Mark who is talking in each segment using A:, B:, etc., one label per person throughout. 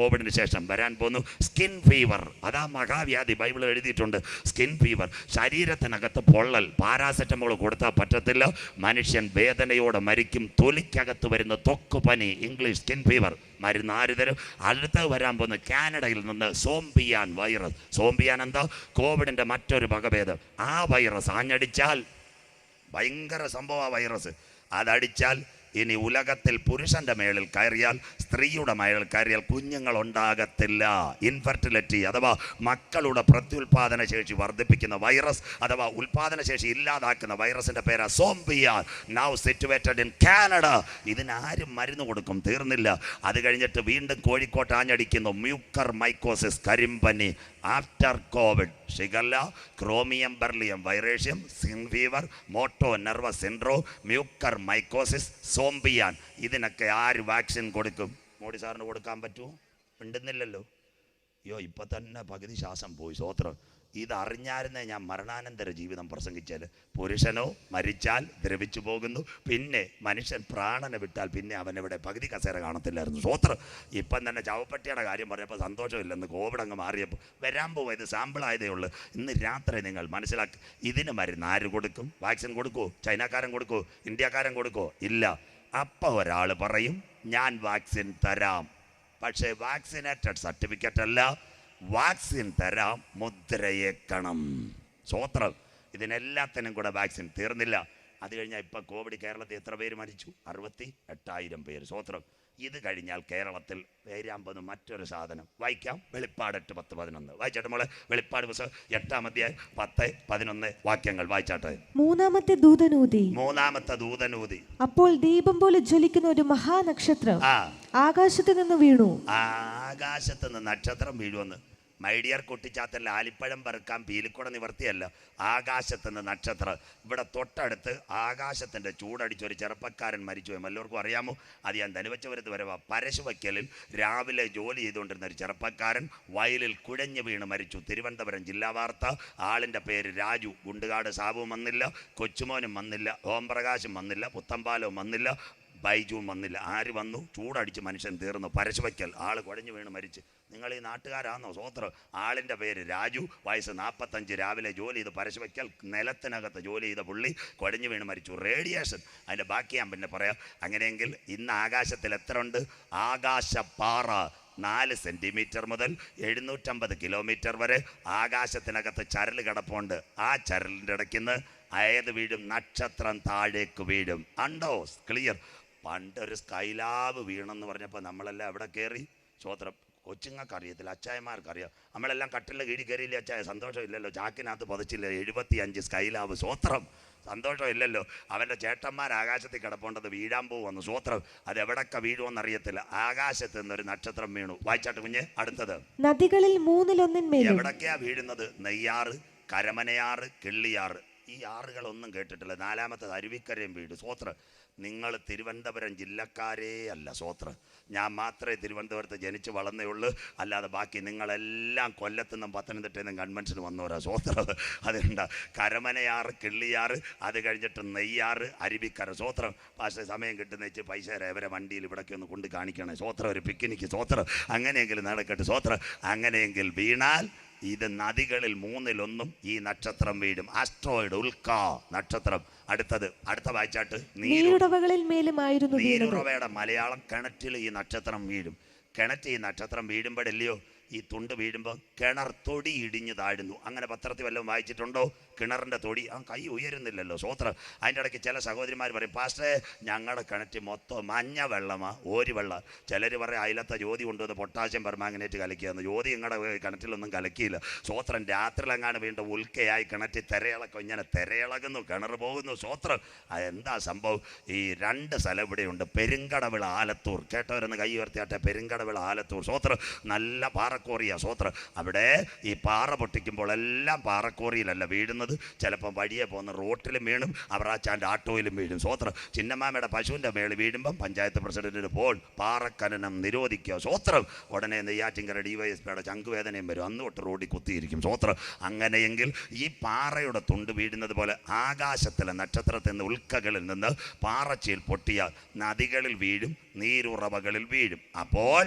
A: കോവിഡിന് ശേഷം വരാൻ പോകുന്നു സ്കിൻ ഫീവർ. അതാ മഹാവ്യാധി ബൈബിളിൽ എഴുതിയിട്ടുണ്ട്. Skin fever. ശരീരത്തിനകത്ത് പൊള്ളൽ പാരാസെറ്റമോൾ കൊടുത്താൽ പറ്റത്തില്ല. മനുഷ്യൻ വേദനയോടെ മരിക്കും. തൊലിക്കകത്ത് വരുന്ന തൊക്ക് പനി ഇംഗ്ലീഷ് സ്കിൻ ഫീവർ. മരുന്ന് ആര് തരും? അടുത്ത് വരാൻ പോകുന്ന കാനഡയിൽ നിന്ന് സോംബിയാൻ വൈറസ്. സോംബിയാൻ എന്താ? കോവിഡിന്റെ മറ്റൊരു വകഭേദം ആ വൈറസ് ആഞ്ഞടിച്ചാൽ ഭയങ്കര സംഭവമാണ് വൈറസ്. അതടിച്ചാൽ ഇനി ഉലകത്തിൽ പുരുഷന്റെ മേളിൽ കയറിയാൽ സ്ത്രീയുടെ മേളിൽ കയറിയാൽ കുഞ്ഞുങ്ങൾ ഉണ്ടാകത്തില്ല ഇൻഫെർട്ടിലിറ്റി അഥവാ മക്കളുടെ പ്രത്യുൽപാദന ശേഷി വർദ്ധിപ്പിക്കുന്ന വൈറസ് അഥവാ ഉൽപാദന ശേഷി ഇല്ലാതാക്കുന്ന വൈറസിന്റെ പേരാ സോംബിയ നൗ സിറ്റുവേറ്റഡ് ഇൻ കാനഡ ഇതിനാരും മരുന്ന് കൊടുക്കും തീർന്നില്ല. അത് കഴിഞ്ഞിട്ട് വീണ്ടും കോഴിക്കോട്ട് ആഞ്ഞടിക്കുന്നു. Mucormycosis കരിമ്പനി. After Covid shigella chromium beryllium വൈറേഷ്യം sin fever motor nervous syndrome mucormycosis സോംബിയാൻ ഇതിനൊക്കെ ആര് വാക്സിൻ കൊടുക്കും? മോഡി സാറിന് കൊടുക്കാൻ പറ്റുമോ? ഉണ്ടെന്നില്ലല്ലോ അയ്യോ ഇപ്പം തന്നെ പകുതി ശ്വാസം പോയി സ്വോത്രം ഇത് അറിഞ്ഞായിരുന്നേ ഞാൻ മരണാനന്തര ജീവിതം പ്രസംഗിച്ചാൽ പുരുഷനോ മരിച്ചാൽ ദ്രവിച്ചു പോകുന്നു. പിന്നെ മനുഷ്യൻ പ്രാണനെ വിട്ടാൽ പിന്നെ അവനെവിടെ പകുതി കസേര കാണത്തില്ലായിരുന്നു. സ്വോത്രം ഇപ്പം തന്നെ ചവപ്പട്ടിയുടെ കാര്യം പറഞ്ഞപ്പോൾ സന്തോഷമില്ലെന്ന് കോവിഡ് അങ്ങ് മാറിയപ്പോൾ വരാൻ പോയത് സാമ്പിളായതേ ഉള്ളൂ. ഇന്ന് രാത്രി നിങ്ങൾ മനസ്സിലാക്കി. ഇതിന് മരുന്ന് ആര് കൊടുക്കും? വാക്സിൻ കൊടുക്കുമോ ചൈനക്കാരൻ കൊടുക്കുമോ ഇന്ത്യക്കാരൻ കൊടുക്കുമോ ഇല്ല. അപ്പം ഒരാൾ പറയും ഞാൻ വാക്സിൻ തരാം. പക്ഷേ വാക്സിനേറ്റഡ് സർട്ടിഫിക്കറ്റ് അല്ല വാക്സിൻ തരാം മുദ്രയേക്കണം. സ്വോത്രം ഇതിനെല്ലാത്തിനും കൂടെ വാക്സിൻ തീർന്നില്ല. അത് കഴിഞ്ഞാൽ ഇപ്പം കോവിഡ് കേരളത്തിൽ എത്ര പേര് മരിച്ചു? അറുപത്തി എട്ടായിരം പേര്. സ്വോത്രം ഇത് കഴിഞ്ഞാൽ കേരളത്തിൽ പോകുന്ന മറ്റൊരു സാധനം വായിക്കാം. വെളിപ്പാട് എട്ട് പത്ത് പതിനൊന്ന്. വായിച്ചാട്ടെ മോളെ? വെളിപ്പാട് പുസ്തകം എട്ടാം അധ്യായം പത്ത് പതിനൊന്ന് വാക്യങ്ങൾ. വായിച്ചാട്ടെ?
B: മൂന്നാമത്തെ ദൂതനൂതി.
A: മൂന്നാമത്തെ ദൂതനൂതി.
B: അപ്പോൾ ദീപം പോലെ ജ്വലിക്കുന്ന ഒരു മഹാനക്ഷത്രം ആകാശത്ത് നിന്ന് വീണു.
A: ആകാശത്ത് നിന്ന് നക്ഷത്രം വീഴുമെന്ന്. മൈഡിയർ കുട്ടിച്ചാത്തല്ല ആലിപ്പഴം പറക്കാൻ പീലിക്കുട നിവർത്തിയല്ല. ആകാശത്തിന്റെ നക്ഷത്രം. ഇവിടെ തൊട്ടടുത്ത് ആകാശത്തിന്റെ ചൂടടിച്ച ഒരു ചെറുപ്പക്കാരൻ മരിച്ചു എല്ലാവർക്കും അറിയാമോ? അത് ഞാൻ ധനുവച്ചപുരത്ത് വരവാ പരശു വയ്ക്കലിൽ രാവിലെ ജോലി ചെയ്തുകൊണ്ടിരുന്ന ഒരു ചെറുപ്പക്കാരൻ വയലിൽ കുഴഞ്ഞു വീണ് മരിച്ചു. തിരുവനന്തപുരം ജില്ലാ വാർത്ത. ആളിന്റെ പേര് രാജു. ഗുണ്ടുകാട് സാബുവും വന്നില്ല. കൊച്ചുമോനും വന്നില്ല. ഓംപ്രകാശും വന്നില്ല. പുത്തമ്പാലവും വന്നില്ല. ബൈജുവും വന്നില്ല. ആര് വന്നു? ചൂടടിച്ച് മനുഷ്യൻ തീർന്നു. പരശുവയ്ക്കൽ. ആൾ കുഴഞ്ഞു വീണ് മരിച്ച്. നിങ്ങൾ ഈ നാട്ടുകാരാണോ സ്വോത്രം ആളിന്റെ പേര് രാജു. വയസ്സ് നാൽപ്പത്തഞ്ച് രാവിലെ ജോലി ചെയ്ത് പരശുവയ്ക്കൽ നിലത്തിനകത്ത് ജോലി ചെയ്ത പുള്ളി കുഴഞ്ഞു വീണ് മരിച്ചു. റേഡിയേഷൻ. അതിന്റെ ബാക്കി ഞാൻ പിന്നെ പറയാം. അങ്ങനെയെങ്കിൽ ഇന്ന് ആകാശത്തിൽ എത്ര ഉണ്ട്? ആകാശപ്പാറ നാല് സെന്റിമീറ്റർ മുതൽ എഴുന്നൂറ്റമ്പത് കിലോമീറ്റർ വരെ ആകാശത്തിനകത്ത് ചരൽ കിടപ്പുണ്ട്. ആ ചരലിന്റെ ഇടയ്ക്കുന്ന് ഏത് വീഴും നക്ഷത്രം താഴേക്ക് വീഴും. അണ്ടോസ് ക്ലിയർ പണ്ടൊരു സ്കൈലാബ് വീണെന്ന് പറഞ്ഞപ്പോൾ നമ്മളെല്ലാം എവിടെ കയറി സ്വോത്രം കൊച്ചുങ്ങൾക്ക് അറിയത്തില്ല അച്ചായമാർക്ക് അറിയാം നമ്മളെല്ലാം കട്ടിലെ കീഴി കയറിയില്ലേ അച്ചായ? സന്തോഷമില്ലല്ലോ. ചാക്കിനകത്ത് പതിച്ചില്ല? എഴുപത്തി അഞ്ച് സ്കൈലാബ്. സ്വോത്രം സന്തോഷമില്ലല്ലോ. അവന്റെ ചേട്ടന്മാർ ആകാശത്തിൽ കിടപ്പുണ്ടത് വീഴാൻ പോകുമെന്ന് സ്വോത്രം അത് എവിടൊക്കെ വീഴുമെന്ന് അറിയത്തില്ല ആകാശത്ത് നിന്നൊരു നക്ഷത്രം വീണു. വായിച്ചാട്ട് കുഞ്ഞ് അടുത്തത്.
B: നദികളിൽ മൂന്നിലൊന്നിന്മേലും
A: എവിടൊക്കെയാ വീഴുന്നത്? നെയ്യാറ് കരമനയാറ് കിള്ളിയാറ്. ഈ ആറുകളൊന്നും കേട്ടിട്ടില്ല. നാലാമത്തത് അരുവിക്കരയും വീട്. സ്വോത്ര നിങ്ങൾ തിരുവനന്തപുരം ജില്ലക്കാരേ അല്ല സ്വോത്ര ഞാൻ മാത്രമേ തിരുവനന്തപുരത്ത് ജനിച്ച് വളർന്നേ ഉള്ളൂ. അല്ലാതെ ബാക്കി നിങ്ങളെല്ലാം കൊല്ലത്തുനിന്നും പത്തനംതിട്ടയിൽ നിന്നും കൺവെൻഷന് വന്നവരാ സ്വോത്ര അതുകൊണ്ട് കരമനയാറ് കിള്ളിയാറ് അത് കഴിഞ്ഞിട്ട് നെയ്യാറ് അരുവിക്കര സ്വോത്രം പക്ഷേ സമയം കിട്ടുന്ന വെച്ച് പൈസ ഇവരെ വണ്ടിയിൽ ഇവിടേക്ക് ഒന്ന് കൊണ്ട് കാണിക്കണേ. സ്വോത്രം ഒരു പിക്നിക്ക് സ്വോത്രം അങ്ങനെയെങ്കിലും നടക്കട്ടെ സ്വോത്രം അങ്ങനെയെങ്കിൽ വീണാൽ ഇത് നദികളിൽ മൂന്നിലൊന്നും ഈ നക്ഷത്രം വീഴും. ആസ്ട്രോയിഡ് ഉൽക്ക നക്ഷത്രം. അടുത്തത് അടുത്ത വായിച്ചാട്ട്.
B: നീരുറവകളിൽ
A: നീരുറവയുടെ മലയാളം കിണറ്റിൽ ഈ നക്ഷത്രം വീഴും. കിണറ്റ് ഈ നക്ഷത്രം വീഴുമ്പോഴല്ലയോ ഈ തുണ്ട് വീഴുമ്പോൾ കിണർ തൊടി ഇടിഞ്ഞു താഴുന്നു. അങ്ങനെ പത്രത്തിൽ വല്ലതും വായിച്ചിട്ടുണ്ടോ? കിണറിന്റെ തൊടി. ആ കൈ ഉയരുന്നില്ലല്ലോ സ്വോത്രം. അതിന്റെ ഇടയ്ക്ക് ചില സഹോദരിമാർ പറയും പാസ്റ്റേ ഞങ്ങളുടെ കിണറ്റ് മൊത്തം മഞ്ഞ വെള്ളമാ ഓരി വെള്ളം ചിലർ പറയും അതിലത്തെ ജ്യോതി കൊണ്ടുവന്ന് പൊട്ടാസ്യം പെർമാങ്ങനേറ്റ് കലക്കിയെന്ന് ജ്യോതി നിങ്ങളുടെ കിണറ്റിലൊന്നും കലക്കിയില്ല. സ്വോത്രം രാത്രിയിലെങ്ങാണ് വീണ്ടും ഉൽക്കയായി കിണറ്റ് തിരയിളക്കും ഇങ്ങനെ തിരയിളകുന്നു കിണർ പോകുന്നു. സ്വോത്രം അതെന്താ സംഭവം? ഈ രണ്ട് സ്ഥലം ഇവിടെയുണ്ട്. പെരുങ്കടവിള ആലത്തൂർ. കേട്ടവരെന്ന് കൈ ഉയർത്തിയാട്ടെ? പെരുങ്കടവിള ആലത്തൂർ. സ്വോത്രം നല്ല പാറക്കോറിയ സ്വോത്രം അവിടെ ഈ പാറ പൊട്ടിക്കുമ്പോൾ എല്ലാം പാറക്കോറിയിലല്ല വീഴുന്നത്. ചിലപ്പം വഴിയെ പോകുന്ന റോട്ടിലും വീണും അവറാച്ചാന്റെ ആട്ടോയിലും വീഴും. സ്വോത്രം ചിന്നമാമയുടെ പശുവിന്റെ മേളിൽ വീഴുമ്പം പഞ്ചായത്ത് പ്രസിഡന്റിന് പോൾ പാറക്കനനം നിരോധിക്കുക. സ്വോത്രം ഉടനെ നെയ്യാറ്റിങ്കര ഡി വൈ എസ് പിയുടെ ചങ്കുവേദനയും വരും. അന്ന് തൊട്ട് റോഡിൽ കുത്തിയിരിക്കും. സ്വോത്രം അങ്ങനെയെങ്കിൽ ഈ പാറയുടെ തുണ്ട് വീഴുന്നത് പോലെ ആകാശത്തിലെ നക്ഷത്രത്തിൽ നിന്ന് ഉൽക്കകളിൽ നിന്ന് പാറച്ചയിൽ പൊട്ടിയാൽ നദികളിൽ വീഴും നീരുറവകളിൽ വീഴും. അപ്പോൾ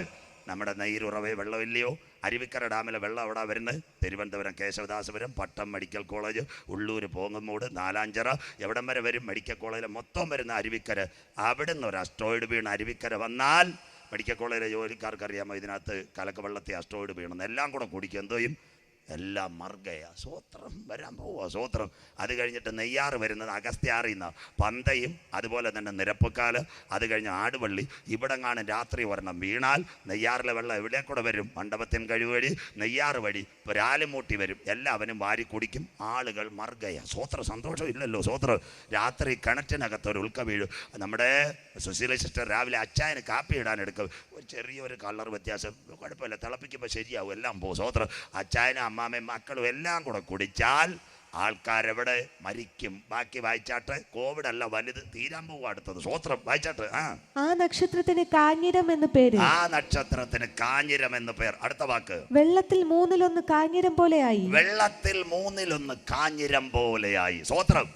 A: നമ്മുടെ നെയ്യുറവേ വെള്ളമില്ലയോ? അരുവിക്കര ഡാമിലെ വെള്ളം അവിടെ വരുന്നത്? Thiruvananthapuram Kesavadasapuram Pattom medical college Ulloor Pongumoodu Nalanchira. എവിടം വരെ വരും മെഡിക്കൽ കോളേജിൽ മൊത്തം വരുന്ന അരുവിക്കര? അവിടെ നിന്ന് ഒരു അസ്ട്രോയിഡ് വീണ് അരുവിക്കര വന്നാൽ മെഡിക്കൽ കോളേജിലെ ജോലിക്കാർക്ക് അറിയാമോ ഇതിനകത്ത് കലക്കവെള്ളത്തെ അസ്ട്രോയിഡ് വീണെന്ന്? എല്ലാം കൂടെ കുടിക്കും. എന്തോ ചെയ്യും? എല്ലാം മർഗയ. സൂത്രം വരാൻ പോവുക സൂത്രം അത് കഴിഞ്ഞിട്ട് നെയ്യാറ് വരുന്നത് അഗസ്ത്യാറിൽ നിന്ന് പന്തയും അതുപോലെ തന്നെ നിരപ്പുക്കാൽ അത് കഴിഞ്ഞ് ആടുവള്ളി. ഇവിടെ കാണും രാത്രി വരണം വീണാൽ നെയ്യാറിലെ വെള്ളം എവിടെ കൂടെ വരും? മണ്ഡപത്തിൻ കഴിവഴി നെയ്യാറ് വഴി രാലുമൂട്ടി വരും. എല്ലാവരും വാരി കുടിക്കും. ആളുകൾ മർഗയ. സൂത്ര സന്തോഷം ഇല്ലല്ലോ സൂത്രം രാത്രി കിണറ്റിനകത്ത് ഒരു ഉൾക്ക വീഴും. നമ്മുടെ സുശീല സിസ്റ്റർ രാവിലെ അച്ചായന് കാപ്പി ഇടാൻ എടുക്കും. ഒരു ചെറിയൊരു കളർ വ്യത്യാസം. കുഴപ്പമില്ല തിളപ്പിക്കുമ്പോൾ ശരിയാവും. എല്ലാം പോകും. സ്വോത്രം. അച്ചായനും അമ്മാമ്മയും മക്കളും എല്ലാം കൂടെ കുടിച്ചാൽ ആൾക്കാരെവിടെ മരിക്കും. ബാക്കി വായിച്ചാട്ട് കോവിഡ് അല്ല വലുത് തീരാൻ പോകും അടുത്തത്. സ്വോത്രം വായിച്ചാട്ട് ആ.
B: ആ നക്ഷത്രത്തിന് കാഞ്ഞിരം എന്ന് പേര്.
A: ആ നക്ഷത്രത്തിന് കാഞ്ഞിരം എന്ന് പേർ. അടുത്ത വാക്ക്.
B: വെള്ളത്തിൽ മൂന്നിലൊന്ന് കാഞ്ഞിരം പോലെയായി
A: വെള്ളത്തിൽ മൂന്നിലൊന്ന് കാഞ്ഞിരം പോലെയായി സ്വോത്രം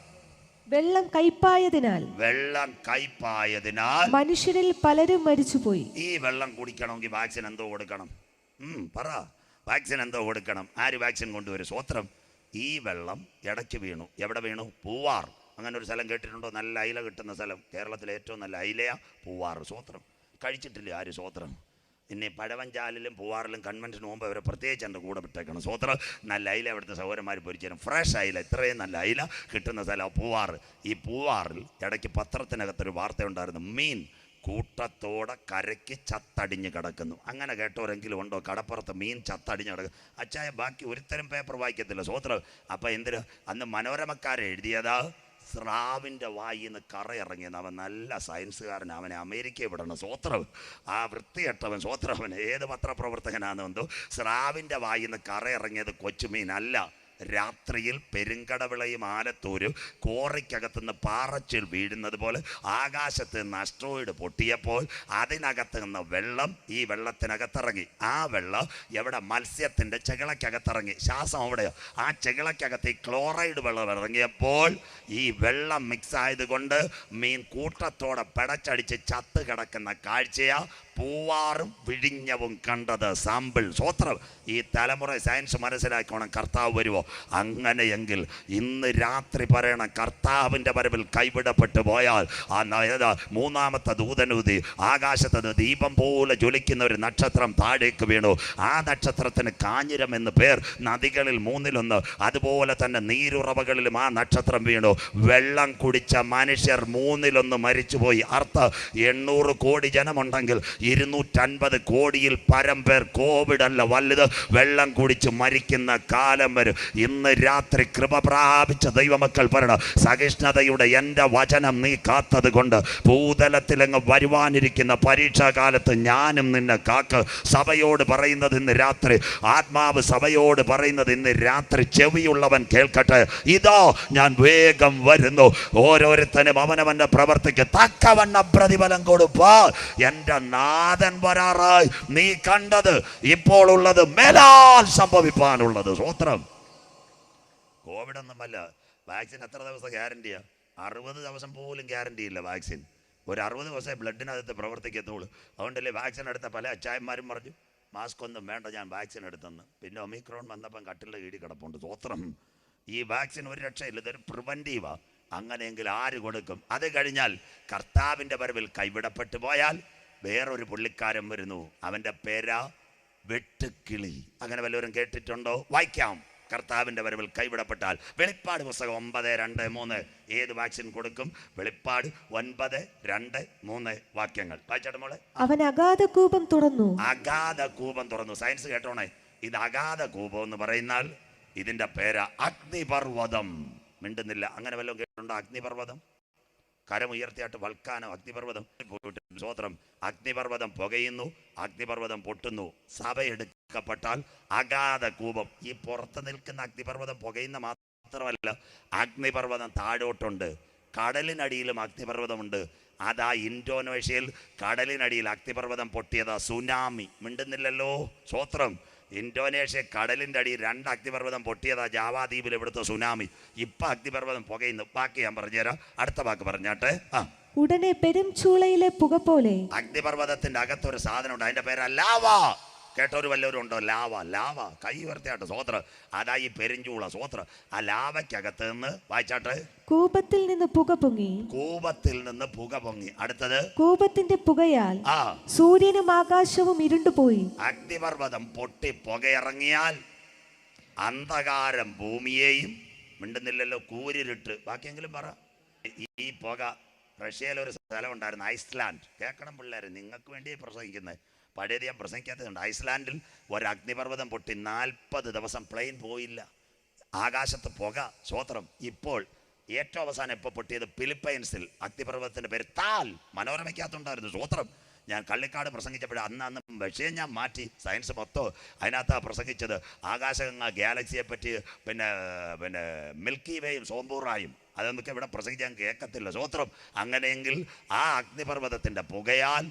B: വെള്ളം കയ്പായതിനാൽ.
A: വെള്ളം കയ്പായതിനാൽ.
B: മനുഷ്യരിൽ പലരും മരിച്ചുപോയി.
A: ഈ വെള്ളം കുടിക്കണമെങ്കിൽ വാക്സിൻ എന്തോ കൊടുക്കണം. ഉം, പറ. വാക്സിൻ എന്തോ കൊടുക്കണം. ആര് വാക്സിൻ കൊണ്ടുവരും? സ്വോത്രം. ഈ വെള്ളം ഇടയ്ക്ക് വീണു. എവിടെ വീണു? പൂവാർ. അങ്ങനെ ഒരു സ്ഥലം കേട്ടിട്ടുണ്ടോ? നല്ല അയില കിട്ടുന്ന സ്ഥലം. കേരളത്തിലെ ഏറ്റവും നല്ല അയിലയാ പൂവാർ സ്വോത്രം. കഴിച്ചിട്ടില്ല ആര് സ്വോത്രം? ഇനി പഴവഞ്ചാലിലും പൂവാറിലും കൺവെൻഷൻ പോകുമ്പോൾ അവരെ പ്രത്യേകിച്ച് എന്റെ കൂടെ വിട്ടേക്കണം. സ്വോത്രം നല്ല അയില അവിടുത്തെ സൗകര്യമാർ പൊരിച്ചേരും ഫ്രഷ് അയില ഇത്രയും നല്ല അയില കിട്ടുന്ന സ്ഥലം പൂവാറ്. ഈ പൂവാറിൽ ഇടയ്ക്ക് പത്രത്തിനകത്തൊരു വാർത്തയുണ്ടായിരുന്നു മീൻ കൂട്ടത്തോടെ കരയ്ക്ക് ചത്തടിഞ്ഞ് കിടക്കുന്നു. അങ്ങനെ കേട്ടവരെങ്കിലും ഉണ്ടോ? കടപ്പുറത്ത് മീൻ ചത്തടിഞ്ഞ് കിടക്കുന്നു. അച്ചായ ബാക്കി ഒരുത്തരം പേപ്പർ വായിക്കത്തില്ല. സ്വോത്രം അപ്പം എന്തിന്? അന്ന് മനോരമക്കാരെ എഴുതിയതാ സ്രാവിന്റെ വായിൽ നിന്ന് കറ ഇറങ്ങിയെന്ന് അവൻ നല്ല സയൻസുകാരൻ അവനെ അമേരിക്കയിൽ വിടണം. സ്വോത്രം ആ വൃത്തികെട്ടവൻ സ്വോത്രവൻ ഏത് പത്രപ്രവർത്തകനാണെന്ന് എന്തോ? സ്രാവിന്റെ വായിൽ നിന്ന് കറ ഇറങ്ങിയത് കൊച്ചുമീനല്ല. രാത്രിയിൽ പെരുങ്കടവിളയും ആലത്തൂരും കോറിക്കകത്തുനിന്ന് പാറച്ചിൽ വീഴുന്നത് പോലെ ആകാശത്ത് നിന്ന് അസ്ട്രോയിഡ് പൊട്ടിയപ്പോൾ അതിനകത്ത് നിന്ന് വെള്ളം ഈ വെള്ളത്തിനകത്തിറങ്ങി. ആ വെള്ളം എവിടെ? മത്സ്യത്തിന്റെ ചെകിളക്കകത്തിറങ്ങി ശ്വാസം അവിടെയോ ആ ചെകിളക്കകത്ത് ഈ ക്ലോറൈഡ് വെള്ളം ഇറങ്ങിയപ്പോൾ ഈ വെള്ളം മിക്സ് ആയതുകൊണ്ട് മീൻ കൂട്ടത്തോടെ പടച്ചടിച്ച് ചത്ത് കിടക്കുന്ന കാഴ്ചയാ പൂവാറും വിഴിഞ്ഞവും കണ്ടത് സാമ്പിൾ സ്വത്രം. ഈ തലമുറ സയൻസ് മനസ്സിലാക്കണം കർത്താവ് വരുമോ അങ്ങനെയെങ്കിൽ ഇന്ന് രാത്രി പറയണം കർത്താവിന്റെ വരവിൽ കൈവിടപ്പെട്ടു പോയാൽ ആ മൂന്നാമത്തെ ദൂതനൂതി ആകാശത്ത് ദീപം പോലെ ജ്വലിക്കുന്ന ഒരു നക്ഷത്രം താഴേക്ക് വീണു. ആ നക്ഷത്രത്തിന് കാഞ്ഞിരം എന്ന് പേർ. നദികളിൽ മൂന്നിലൊന്ന്. അതുപോലെ തന്നെ നീരുറവകളിലും ആ നക്ഷത്രം വീണു. വെള്ളം കുടിച്ച മനുഷ്യർ മൂന്നിലൊന്ന് മരിച്ചുപോയി. അർത്ഥ എണ്ണൂറ് കോടി ജനമുണ്ടെങ്കിൽ ഇരുന്നൂറ്റൻപത് കോടിയിൽ പരം പേർ കോവിഡ് അല്ല വലുത് വെള്ളം കുടിച്ച് മരിക്കുന്ന കാലം വരും. ഇന്ന് രാത്രി കൃപ പ്രാപിച്ച ദൈവമക്കൾ പറയണം സഹിഷ്ണുതയുടെ എന്റെ വചനം നീ കാത്തത് കൊണ്ട് ഭൂതലത്തിലങ്ങ് വരുവാനിരിക്കുന്ന പരീക്ഷാകാലത്ത് ഞാനും നിന്നെ കാക്ക. സഭയോട് പറയുന്നത് ഇന്ന് രാത്രി. ആത്മാവ് സഭയോട് പറയുന്നത് ഇന്ന് രാത്രി. ചെവിയുള്ളവൻ കേൾക്കട്ടെ. ഇതോ ഞാൻ വേഗം വരുന്നു. ഓരോരുത്തനും അവനവന്റെ പ്രവർത്തിക്ക് തക്കവണ്ണ പ്രതിഫലം കൊടുപ്പാ എന്റെ നാഥൻ വരാറായി. നീ കണ്ടത് ഇപ്പോൾ ഉള്ളത് മേലാൽ സംഭവിപ്പാനുള്ളത്. സ്വോത്രം കോവിഡ് ഒന്നുമല്ല വാക്സിൻ എത്ര ദിവസം ഗ്യാരണ്ടിയാ? അറുപത് ദിവസം പോലും ഗ്യാരണ്ടി ഇല്ല വാക്സിൻ. ഒരു അറുപത് ദിവസമേ ബ്ലഡിനകത്ത് പ്രവർത്തിക്കത്തുള്ളൂ. അതുകൊണ്ടല്ലേ വാക്സിൻ എടുത്ത പല അച്ചായന്മാരും പറഞ്ഞു മാസ്ക് ഒന്നും വേണ്ട ഞാൻ വാക്സിൻ എടുത്തെന്ന്. പിന്നെ ഒമിക്രോൺ വന്നപ്പം കട്ടിലെ കീടി കിടപ്പുണ്ട്. സ്വത്രം ഈ വാക്സിൻ ഒരു രക്ഷയില്ല ഇതൊരു പ്രിവന്റീവാണ് അങ്ങനെയെങ്കിൽ ആര് കൊടുക്കും? അത് കഴിഞ്ഞാൽ കർത്താവിന്റെ വരവിൽ കൈവിടപ്പെട്ടു പോയാൽ വേറൊരു പുള്ളിക്കാരൻ വരുന്നു. അവന്റെ പേരാ വെട്ടുക്കിളി. അങ്ങനെ വല്ലവരും കേട്ടിട്ടുണ്ടോ? വായിക്കാം. കർത്താവിന്റെ വരവിൽ കൈവിടപ്പെട്ടാൽ. വെളിപ്പാട് പുസ്തകം ഒമ്പത് രണ്ട് മൂന്ന്. ഏത് വാക്സിൻ കൊടുക്കും? വെളിപ്പാട് ഒൻപത് രണ്ട് മൂന്ന് വാക്യങ്ങൾ. വായിച്ചാട്ടെ മോളെ.
B: അവൻ അഗാധ കൂപം തുറന്നു.
A: അഗാധ കൂപം തുറന്നു. സയൻസ് കേട്ടോണേ? ഇത് അഗാധ കൂപം എന്ന് പറയുന്നാൽ ഇതിന്റെ പേര് അഗ്നിപർവതം. മിണ്ടുന്നില്ല. അങ്ങനെ വല്ലതും കേട്ടിട്ടുണ്ടോ? അഗ്നിപർവതം? കരമുയർത്തിയായിട്ട് വൽക്കാനം അഗ്നിപർവതം പോയിട്ട് സ്വോത്രം. അഗ്നിപർവതം പുകയുന്നു അഗ്നിപർവതം പൊട്ടുന്നു. സഭ എടുക്കപ്പെട്ടാൽ അഗാധ കൂപം. ഈ പുറത്ത് നിൽക്കുന്ന അഗ്നിപർവതം പുകയുന്ന മാത്രമല്ല അഗ്നിപർവതം താഴോട്ടുണ്ട്. കടലിനടിയിലും അഗ്നിപർവതമുണ്ട്. അതാ ഇൻഡോനേഷ്യയിൽ കടലിനടിയിൽ അഗ്നിപർവതം പൊട്ടിയതാ സുനാമി. മിണ്ടുന്നില്ലല്ലോ? സ്വോത്രം. ഇന്തോനേഷ്യ കടലിന്റെ അടിയിൽ രണ്ട് അഗ്നിപർവതം പൊട്ടിയതാ ജാവാദ്വീപിൽ ഇവിടുത്തെ സുനാമി. ഇപ്പം അഗ്നിപർവതം പുകയുന്നു. ബാക്കി ഞാൻ പറഞ്ഞുതരാം. അടുത്ത വാക്ക് പറഞ്ഞാട്ടെ. ആ.
B: ഉടനെ പെരും ചൂളയിലെ പുക പോലെ
A: അഗ്നിപർവതത്തിന്റെ അകത്തൊരു സാധനമുണ്ട്. അതിന്റെ പേരാ ഒരു വല്ലവരും ഉണ്ടോ? ലാവ ലാവ കൈ ഉയർത്തിയാട്ട് സോത്ര. അതാ ഈ പെരിഞ്ചൂള സോത്ര. ആ ലാവയ്ക്കകത്ത് നിന്ന് വായിച്ചാട്ട്.
B: കൂപത്തിൽ നിന്ന് പുക പൊങ്ങി.
A: കൂപത്തിൽ നിന്ന് പുക പൊങ്ങി. അടുത്തത്?
B: കൂപത്തിന്റെ പുകയാൽ
A: ആ.
B: സൂര്യനും ആകാശവും ഇരുണ്ടുപോയി.
A: അഗ്നിപർവതം പൊട്ടി പുകയിറങ്ങിയാൽ അന്ധകാരം ഭൂമിയെയും മിണ്ടുന്നില്ലല്ലോ കൂരിരുട്ട്. ബാക്കിയെങ്കിലും പറ. ഈ- പുക റഷ്യയിലൊരു സ്ഥലമുണ്ടായിരുന്നു സ്ഥലം ഉണ്ടായിരുന്നു ഐസ്ലാൻഡ്. കേൾക്കണം പിള്ളേർ നിങ്ങൾക്ക് വേണ്ടി പ്രസംഗിക്കുന്നത് പഴയത് ഞാൻ പ്രസംഗിക്കാത്തതുണ്ട്. ഐസ്ലാൻഡിൽ ഒരു അഗ്നിപർവതം പൊട്ടി നാൽപ്പത് ദിവസം പ്ലെയിൻ പോയില്ല. ആകാശത്ത് പുക സ്വോത്രം. ഇപ്പോൾ ഏറ്റവും അവസാനം ഇപ്പോൾ പൊട്ടിയത് ഫിലിപ്പൈൻസിൽ. അഗ്നിപർവതത്തിന്റെ പേര് താൽ മനോരമയ്ക്കകത്തുണ്ടായിരുന്നു സ്വോത്രം. ഞാൻ കള്ളിക്കാട് പ്രസംഗിച്ചപ്പോൾ അന്ന് അന്ന് വിഷയം ഞാൻ മാറ്റി. സയൻസ് മൊത്തം അതിനകത്താണ് പ്രസംഗിച്ചത്. ആകാശഗംഗ ഗാലക്സിയെ പറ്റി പിന്നെ പിന്നെ മിൽക്കി വേയും സോംപൂറായും അതൊന്നൊക്കെ ഇവിടെ പ്രസംഗിക്കാൻ കേൾക്കത്തില്ല സ്വോത്രം. അങ്ങനെയെങ്കിൽ ആ അഗ്നിപർവതത്തിന്റെ പുകയാൽ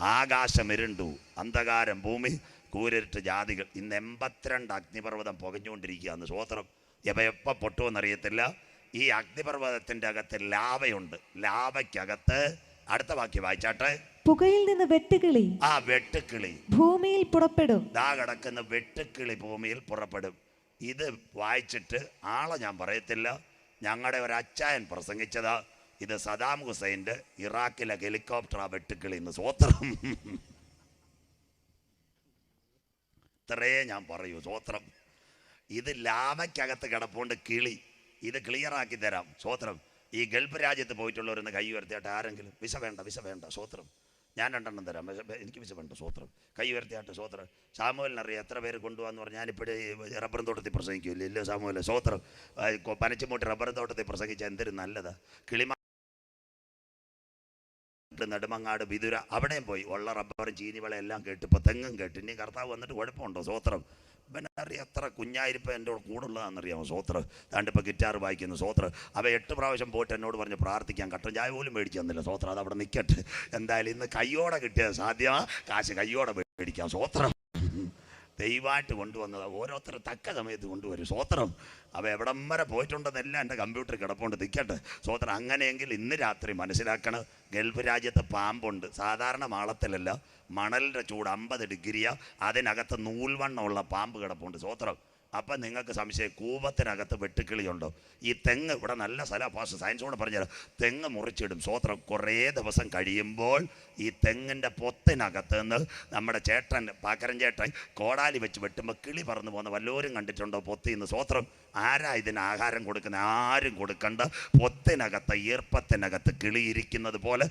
A: ആകാശം ഇരുണ്ടു അന്ധകാരം ഭൂമി കൂരിട്ട് ജാതികൾ. ഇന്ന് എൺപത്തിരണ്ട് അഗ്നിപർവതം പുകഞ്ഞുകൊണ്ടിരിക്കുകയാണ്. സ്വോത്രം എപ്പോൾ എപ്പോൾ പൊട്ടുമെന്നറിയത്തില്ല ഈ അഗ്നിപർവതത്തിന്റെ അകത്ത് ലാവയുണ്ട്. ലാവയ്ക്കകത്ത് അടുത്ത വാക്യം വായിച്ചാട്ടെ.
B: പുകയിൽ നിന്ന് വെട്ടുകിളി
A: ആ വെട്ടുക്കിളി.
B: ഭൂമിയിൽ പുറപ്പെടും.
A: ദാ കിടക്കുന്ന വെട്ടുക്കിളി ഭൂമിയിൽ പുറപ്പെടും. ഇത് വായിച്ചിട്ട് ആളെ ഞാൻ പറയത്തില്ല. ഞങ്ങളുടെ ഒരു അച്ചായൻ പ്രസംഗിച്ചതാ. ഇത് സദാം ഹുസൈന്റെ ഇറാഖിലെ ഹെലികോപ്റ്റർ ആ വെട്ടുക്കിളി സ്വോത്രം ഇത്രയേ ഞാൻ പറയൂ സ്വോത്രം ഇത് ലാവയ്ക്കകത്ത് കിടപ്പുണ്ട് കിളി. ഇത് ക്ലിയർ ആക്കി തരാം സ്വോത്രം ഈ ഗൾഫ് രാജ്യത്ത് പോയിട്ടുള്ളവരൊന്ന് കൈ ഉയർത്തിയാട്ട് ആരെങ്കിലും വിസ വേണ്ട വിസ വേണ്ട സ്വോത്രം ഞാൻ രണ്ടെണ്ണം തരാം എനിക്ക് വിസ വേണ്ട സ്വോത്രം കൈ ഉയർത്തിയാട്ട് സ്വോത്രം സാമൂഹലിനറിയാം എത്ര പേര് കൊണ്ടുപോകാന്ന് പറഞ്ഞാൽ ഞാനിപ്പോഴേ റബ്ബർ തോട്ടത്തിൽ പ്രസംഗിക്കില്ല ഇല്ല സാമൂഹല സ്വോത്രം പനച്ചുമൂട്ടി റബ്ബർ തോട്ടത്തിൽ പ്രസംഗിച്ചാൽ എന്തൊരു നല്ലതാണ് കിളിമ നെടുമങ്ങാട് വിതുര അവിടെയും പോയി. ഉള്ള റബ്ബറും ചീനിവള എല്ലാം കേട്ട് ഇപ്പോൾ തെങ്ങും കേട്ട്. ഇനി കർത്താവ് വന്നിട്ട് കുഴപ്പമുണ്ടോ? സ്വോത്രം പിന്നെ അറിയാം എത്ര കുഞ്ഞായിരിപ്പം എന്റെ കൂടുള്ളതാണെന്നറിയാമോ സ്വോത്രം താണ്ടിപ്പോൾ ഗിറ്റാർ വായിക്കുന്നു സ്വോത്രം അവ എട്ട് പ്രാവശ്യം പോയിട്ട് എന്നോട് പറഞ്ഞ് പ്രാർത്ഥിക്കാൻ കട്ടൻ ചായ പോലും മേടിച്ചു തന്നില്ല. സ്വോത്രം അത് അവിടെ നിൽക്കട്ടെ എന്തായാലും ഇന്ന് കയ്യോടെ കിട്ടിയ സാധ്യമാ. കാശ് കയ്യോടെ മേടിക്കാം സ്വോത്രം ദൈവമായിട്ട് കൊണ്ടുവന്നത് ഓരോരുത്തർ തക്ക സമയത്ത് കൊണ്ടുവരും. സ്വോത്രം അവ എവിടം വരെ പോയിട്ടുണ്ടെന്നെല്ലാം എന്റെ കമ്പ്യൂട്ടറിൽ കിടപ്പുണ്ട്. നിൽക്കട്ടെ സ്വോത്രം അങ്ങനെയെങ്കിൽ ഇന്ന് രാത്രി മനസ്സിലാക്കണം ഗൾഫ് രാജ്യത്ത് പാമ്പുണ്ട്. സാധാരണ മാളത്തിലല്ല മണലിന്റെ ചൂട് അമ്പത് ഡിഗ്രിയാണ് അതിനകത്ത് നൂൽവണ്ണമുള്ള പാമ്പ് കിടപ്പുണ്ട്. സ്വോത്രം അപ്പം നിങ്ങൾക്ക് സംശയം കൂപത്തിനകത്ത് വെട്ടുക്കിളിയുണ്ടോ? ഈ തെങ്ങ് ഇവിടെ നല്ല സ്ഥല ഫാസ്റ്റ് സയൻസോട് പറഞ്ഞുതരാം. തെങ്ങ് മുറിച്ചിടും. സ്വോത്രം കുറേ ദിവസം കഴിയുമ്പോൾ ഈ തെങ്ങിന്റെ പൊത്തിനകത്ത് നിന്ന് നമ്മുടെ ചേട്ടൻ പാക്കരൻ ചേട്ടൻ കോടാലി വെച്ച് വെട്ടുമ്പോൾ കിളി പറന്നു പോകുന്ന വല്ലവരും കണ്ടിട്ടുണ്ടോ പൊത്തി നിന്ന് സ്വോത്രം ആരാ ഇതിന് ആഹാരം കൊടുക്കുന്ന ആരും കൊടുക്കണ്ട. പൊത്തിനകത്ത് ഈർപ്പത്തിനകത്ത് കിളി ഇരിക്കുന്നത് പോലെ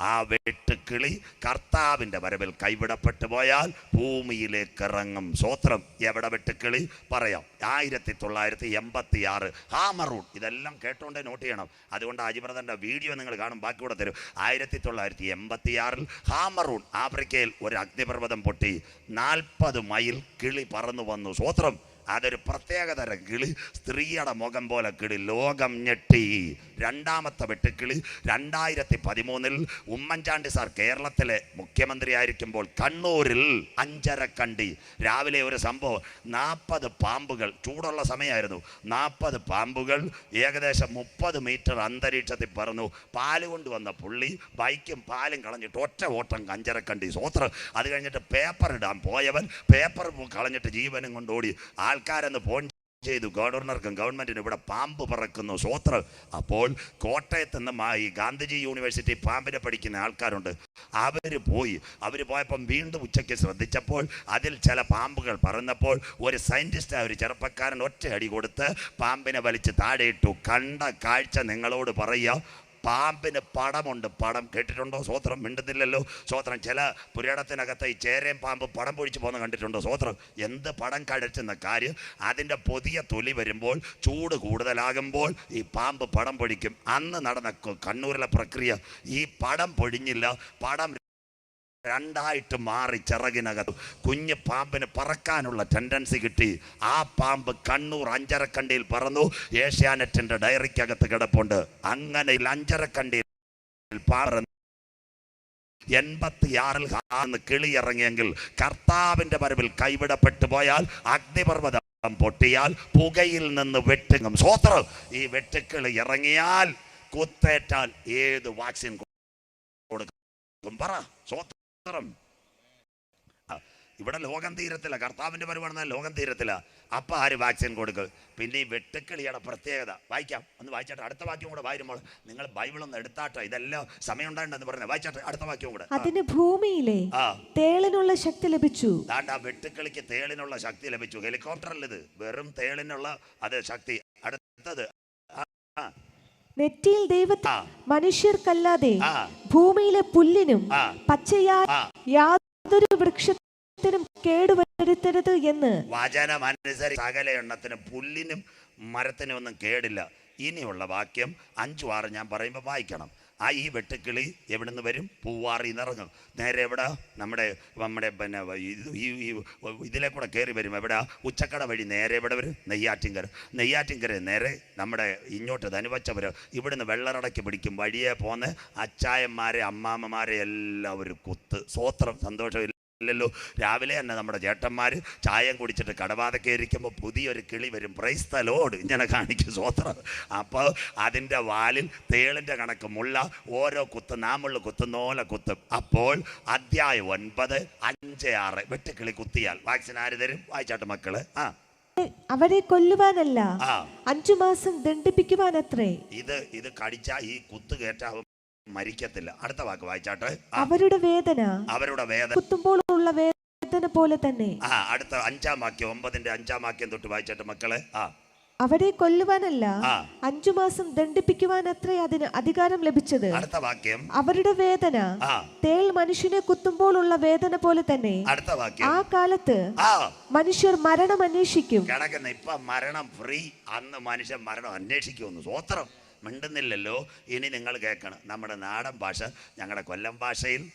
A: ആ വെട്ടുക്കിളി കർത്താവിന്റെ വരവിൽ കൈവിടപ്പെട്ടു പോയാൽ ഭൂമിയിലേക്ക് ഇറങ്ങും. സ്വോത്രം എവിടെ വെട്ടുക്കിളി പറയാം. ആയിരത്തി തൊള്ളായിരത്തി എൺപത്തി ആറ് ഹാമറൂൺ. ഇതെല്ലാം കേട്ടോണ്ടേ നോട്ട് ചെയ്യണം. അതുകൊണ്ട് അജിബ്രദന്റെ വീഡിയോ നിങ്ങൾ കാണും ബാക്കി കൂടെ തരും. ആയിരത്തി തൊള്ളായിരത്തി എൺപത്തി ആറിൽ ഹാമറൂൺ ആഫ്രിക്കയിൽ ഒരു അഗ്നിപർവതം പൊട്ടി. നാൽപ്പത് മൈൽ കിളി പറന്നു വന്നു. സ്വോത്രം അതൊരു പ്രത്യേകതരം കിളി സ്ത്രീയുടെ മുഖം പോലെ കിളി ലോകം ഞെട്ടി. രണ്ടാമത്തെ വെട്ടുക്കിളി രണ്ടായിരത്തി പതിമൂന്നിൽ ഉമ്മൻചാണ്ടി സാർ കേരളത്തിലെ മുഖ്യമന്ത്രി ആയിരിക്കുമ്പോൾ കണ്ണൂരിൽ അഞ്ചരക്കണ്ടി രാവിലെ ഒരു സംഭവം നാൽപ്പത് പാമ്പുകൾ ചൂടുള്ള സമയമായിരുന്നു. നാൽപ്പത് പാമ്പുകൾ ഏകദേശം മുപ്പത് മീറ്റർ അന്തരീക്ഷത്തിൽ പറന്നു. പാൽ കൊണ്ടുവന്ന പുള്ളി ബൈക്കും പാലും കളഞ്ഞിട്ട് ഒറ്റ ഓട്ടം അഞ്ചരക്കണ്ടി സോത്രം. അത് കഴിഞ്ഞിട്ട് പേപ്പർ ഇടാൻ പോയവൻ പേപ്പർ കളഞ്ഞിട്ട് ജീവനും കൊണ്ടോടി ഓടി. ആൾക്കാരെന്ന് ഫോൺ ചെയ്തു. ഗവർണർക്കും ഗവൺമെന്റിനും ഇവിടെ പാമ്പ് പറക്കുന്നു. സ്വോത്ര അപ്പോൾ കോട്ടയത്ത് നിന്ന് ഈ ഗാന്ധിജി യൂണിവേഴ്സിറ്റി പാമ്പിനെ പഠിക്കുന്ന ആൾക്കാരുണ്ട്. അവർ പോയി. അവർ പോയപ്പം വീണ്ടും ഉച്ചയ്ക്ക് ശ്രദ്ധിച്ചപ്പോൾ അതിൽ ചില പാമ്പുകൾ പറന്നപ്പോൾ ഒരു സയന്റിസ്റ്റ് ഒരു ചെറുപ്പക്കാരൻ ഒറ്റയടി കൊടുത്ത് പാമ്പിനെ വലിച്ച് താഴെയിട്ടു കണ്ട കാഴ്ച നിങ്ങളോട് പറയുക. പാമ്പിന് പടമുണ്ട്. പടം കേട്ടിട്ടുണ്ടോ? സ്വോത്രം മിണ്ടുന്നില്ലല്ലോ. സ്വോത്രം ചില പുരടത്തിനകത്ത് ഈ ചേരയും പാമ്പ് പടം പൊഴിച്ച് പോകുന്ന കണ്ടിട്ടുണ്ടോ? സ്വോത്രം എന്ത് പടം കഴിച്ചെന്ന കാര്യം? അതിന്റെ പുതിയ തൊലി വരുമ്പോൾ ചൂട് കൂടുതലാകുമ്പോൾ ഈ പാമ്പ് പടം പൊഴിക്കും. അന്ന് നടന്ന കണ്ണൂരിലെ പ്രക്രിയ ഈ പടം പൊഴിഞ്ഞില്ല. പടം രണ്ടായിട്ട് മാറി ചിറകിനകത്ത് കുഞ്ഞ് പാമ്പിന് പറക്കാനുള്ള ടെൻഡൻസി കിട്ടി. ആ പാമ്പ് കണ്ണൂർ അഞ്ചരക്കണ്ടിയിൽ പറന്നു. ഏഷ്യാനെറ്റിന്റെ ഡയറിക്കകത്ത് കിടപ്പുണ്ട്. അങ്ങനെ അഞ്ചരക്കണ്ടിയിൽ പറന്നു എൺപത്തിയാറിൽ നിന്ന് കിളി ഇറങ്ങിയെങ്കിൽ കർത്താവിന്റെ വരവിൽ കൈവിടപ്പെട്ടു പോയാൽ അഗ്നിപർവതം പൊട്ടിയാൽ പുകയിൽ നിന്ന് വെട്ടുങ്ങും. സ്വോത്രം ഈ വെട്ടുക്കിളി ഇറങ്ങിയാൽ കുത്തേറ്റാൽ ഏത് വാക്സിൻ കൊടുക്കും? പറ സ്വോത്രം ആ, ഇവിടെ ലോകം തീരത്തില്ല കർത്താവിന്റെ പരിപാടി ലോകം തീരത്തില്ല അപ്പൊ ആര് വാക്സിൻ കൊടുക്കുക പിന്നെ ഈ വെട്ടുക്കിളിയുടെ പ്രത്യേകത. വായിക്കാം. ഒന്ന് വായിച്ചാട്ടെ. അടുത്ത വാക്യം കൂടെ വായിരുമ്പോൾ നിങ്ങൾ ബൈബിൾ ഒന്ന് എടുത്താട്ടോ. ഇതെല്ലാം സമയം ഉണ്ടായിട്ടെന്ന് പറഞ്ഞു. വായിച്ചാട്ടെ. അടുത്ത വാക്യം കൂടെ.
B: അതിന് ഭൂമിയിലെ തേളിനുള്ള ശക്തി ലഭിച്ചു.
A: ദാണ്ട് ആ വെട്ടുക്കിളിക്ക് തേളിനുള്ള ശക്തി ലഭിച്ചു. ഹെലികോപ്റ്ററിൽ ഇത് വെറും തേളിനുള്ള അത് ശക്തി. അടുത്തത്
B: നെറ്റിയിൽ ദൈവത്തെ മനുഷ്യർക്കല്ലാതെ ഭൂമിയിലെ പുല്ലിനും പച്ചയായ യാതൊരു വൃക്ഷത്തിനും കേടുവരുത്തരുത് എന്ന്
A: വചനം അനുസരിച്ച് സകല എണ്ണത്തിനും പുല്ലിനും മരത്തിനും ഒന്നും കേടില്ല. ഇനിയുള്ള വാക്യം അഞ്ചു ആറ് ഞാൻ പറയുമ്പോൾ വായിക്കണം. ആ ഈ വെട്ടുക്കിളി എവിടെ നിന്ന് വരും? പൂവാറി നിറങ്ങും നേരെ എവിടെ? നമ്മുടെ നമ്മുടെ പിന്നെ ഈ ഇതിലെ കൂടെ കയറി വരും. എവിടെ? ഉച്ചക്കട വഴി നേരെ എവിടെ വരും? നെയ്യാറ്റിങ്കര നെയ്യാറ്റിങ്കര നേരെ നമ്മുടെ ഇങ്ങോട്ട് ധനുവച്ചവർ ഇവിടുന്ന് വെള്ളറടക്കി പിടിക്കും. വഴിയെ പോന്ന് അച്ചായന്മാരെ അമ്മാമ്മമാരെ എല്ലാവരും കുത്ത്. സ്വോത്രം സന്തോഷം. ഇല്ലല്ലോ. രാവിലെ തന്നെ നമ്മുടെ ചേട്ടന്മാർ ചായം കുടിച്ചിട്ട് കടവാതൊക്കെ ഇരിക്കുമ്പോൾ പുതിയൊരു കിളി വരും. പ്രൈസ്തലോട് ഇങ്ങനെ കാണിക്കും സ്വോത്രം അപ്പോൾ അതിന്റെ വാലിൽ തേളിന്റെ കണക്ക് മുള്ള ഓരോ കുത്ത് നാമുള്ള കുത്തുന്നോലെ കുത്തും. അപ്പോൾ അധ്യായം ഒൻപത് അഞ്ച് ആറ്. വെട്ടുക്കിളി കുത്തിയാൽ. വാക്സിൻ ആര് തരും? വായിച്ചാട്ട് മക്കൾ. ആ.
B: അവരെ കൊല്ലുവാനല്ല. അഞ്ചു മാസം ദണ്ഡിപ്പിക്കുവാനത്രേ.
A: ഇത് ഇത് കടിച്ച ഈ കുത്ത് കയറ്റാവും മരിക്കത്തില്ല. അടുത്ത വാക്ക് വായിച്ചാട്ടെ.
B: അവരുടെ വേദന
A: അവരുടെ വേദന.
B: കുത്തുമ്പോൾ ഉള്ള വേദന പോലെ തന്നെ.
A: ആ അടുത്ത അഞ്ചാം വാക്യം ഒമ്പതിന്റെ അഞ്ചാം വാക്യം തൊട്ട് വായിച്ചാട്ടെ മക്കളെ. ആ.
B: അവരെ കൊല്ലുവാനല്ല അഞ്ചു മാസം ദണ്ഡിപ്പിക്കുവാൻ അത്ര അതിന് അധികാരം ലഭിച്ചത്.
A: അടുത്ത വാക്യം.
B: അവരുടെ വേദന തേൾ മനുഷ്യനെ കുത്തുമ്പോൾ ഉള്ള വേദന പോലെ തന്നെ.
A: അടുത്ത വാക്യം.
B: ആ കാലത്ത് മനുഷ്യർ മരണം അന്വേഷിക്കും.
A: കിടക്കുന്ന ഇപ്പൊ മരണം ഫ്രീ അന്ന് മനുഷ്യൻ മരണം അന്വേഷിക്കുമെന്ന്. സ്വോത്രം മിണ്ടുന്നില്ലല്ലോ. ഇനി നിങ്ങൾ കേൾക്കണം. നമ്മുടെ നാടൻ ഭാഷ ഞങ്ങളുടെ കൊല്ലം ഭാഷയിൽ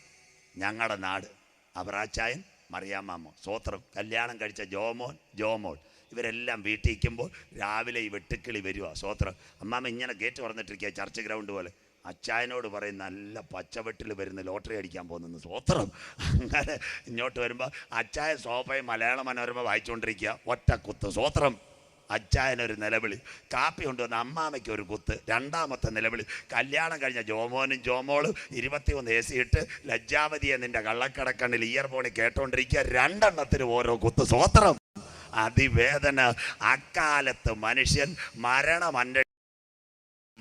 A: ഞങ്ങളുടെ നാട്. അബ്രാച്ചായൻ മറിയാമാമോ സ്വോത്രം കല്യാണം കഴിച്ച ജോമോൻ ജോമോൾ. ഇവരെല്ലാം വീട്ടിൽ ഇരിക്കുമ്പോൾ രാവിലെ ഈ വെട്ടുക്കിളി വരിക സ്വോത്രം അമ്മാമ്മ ഇങ്ങനെ ഗേറ്റ് തുറന്നിട്ടിരിക്കുക ചർച്ച് ഗ്രൗണ്ട് പോലെ. അച്ചായനോട് പറയും നല്ല പച്ചവെട്ടിൽ വരുന്ന ലോട്ടറി അടിക്കാൻ പോകുന്നു സ്വോത്രം അങ്ങനെ ഇങ്ങോട്ട് വരുമ്പോൾ അച്ചായ സോഫയും മലയാള മനോരമ വായിച്ചുകൊണ്ടിരിക്കുക ഒറ്റക്കുത്ത് സ്വോത്രം അച്ചായനൊരു നിലവിളി. കാപ്പി കൊണ്ടുവന്ന അമ്മാമയ്ക്ക് ഒരു കുത്ത്. രണ്ടാമത്തെ നിലവിളി. കല്യാണം കഴിഞ്ഞ ജോമോനും ജോമോളും ഇരുപത്തിയൊന്ന് എ സി ഇട്ട് ലജ്ജാവതിയെ നിന്റെ കള്ളക്കടക്കണ്ണിൽ ഇയർഫോണിൽ കേട്ടോണ്ടിരിക്കുക. രണ്ടെണ്ണത്തിന് ഓരോ കുത്ത്. സ്വോത്രം. അതിവേദന. അക്കാലത്ത് മനുഷ്യൻ മരണം